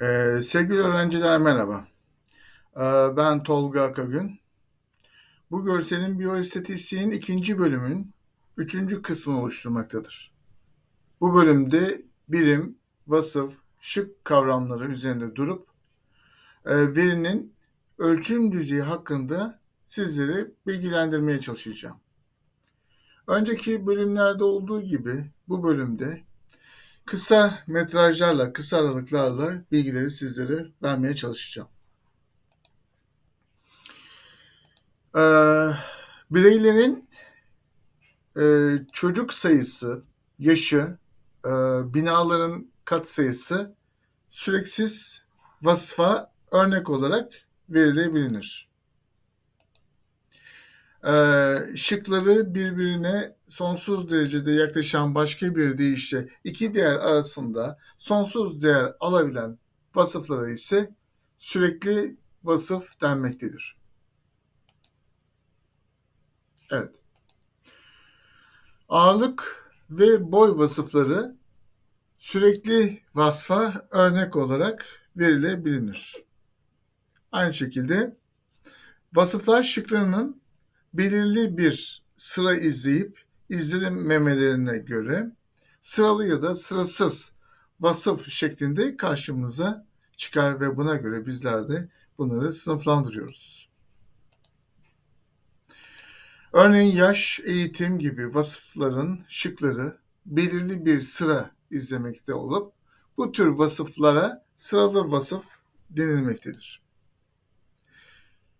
Ee, sevgili öğrenciler merhaba. Ee, ben Tolga Akagün. Bu görselin biyostatistiğin ikinci bölümün üçüncü kısmını oluşturmaktadır. Bu bölümde birim, vasıf, şık kavramları üzerinde durup e, verinin ölçüm düzeyi hakkında sizleri bilgilendirmeye çalışacağım. Önceki bölümlerde olduğu gibi bu bölümde kısa metrajlarla, kısa aralıklarla bilgileri sizlere vermeye çalışacağım. Ee, bireylerin e, çocuk sayısı, yaşı, e, binaların kat sayısı süreksiz vasfa örnek olarak verilebilir. Ee, şıkları birbirine sonsuz derecede yaklaşan başka bir deyişle iki değer arasında sonsuz değer alabilen vasıflara ise sürekli vasıf denmektedir. Evet. Ağırlık ve boy vasıfları sürekli vasfa örnek olarak verilebilir. Aynı şekilde vasıflar şıklarının belirli bir sıra izleyip izlememelerine göre sıralı ya da sırasız vasıf şeklinde karşımıza çıkar ve buna göre bizler de bunları sınıflandırıyoruz. Örneğin yaş, eğitim gibi vasıfların şıkları belirli bir sıra izlemekte olup bu tür vasıflara sıralı vasıf denilmektedir.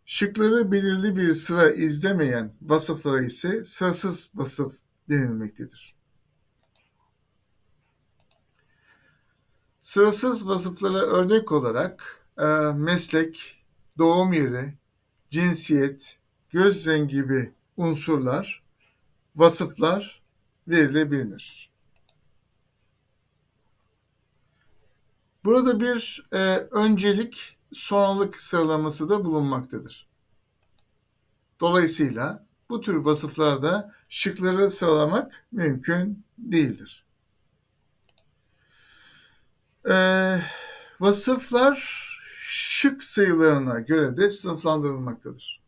Şıkları belirli bir sıra izlemeyen vasıflara ise sırasız vasıf denilmektedir. Sırasız vasıflara örnek olarak e, meslek, doğum yeri, cinsiyet, göz rengi gibi unsurlar, vasıflar verilebilir. Burada bir e, öncelik sonralık sıralaması da bulunmaktadır. Dolayısıyla bu tür vasıflarda şıkları sıralamak mümkün değildir. Ee, vasıflar şık sayılarına göre de sınıflandırılmaktadır.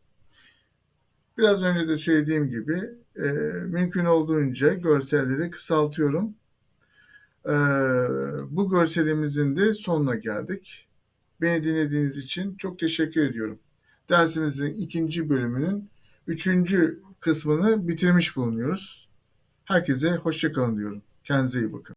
Biraz önce de söylediğim gibi e, mümkün olduğunca görselleri kısaltıyorum. E, bu görselimizin de sonuna geldik. Beni dinlediğiniz için çok teşekkür ediyorum. Dersimizin ikinci bölümünün üçüncü kısmını bitirmiş bulunuyoruz. Herkese hoşçakalın diyorum. Kendinize iyi bakın.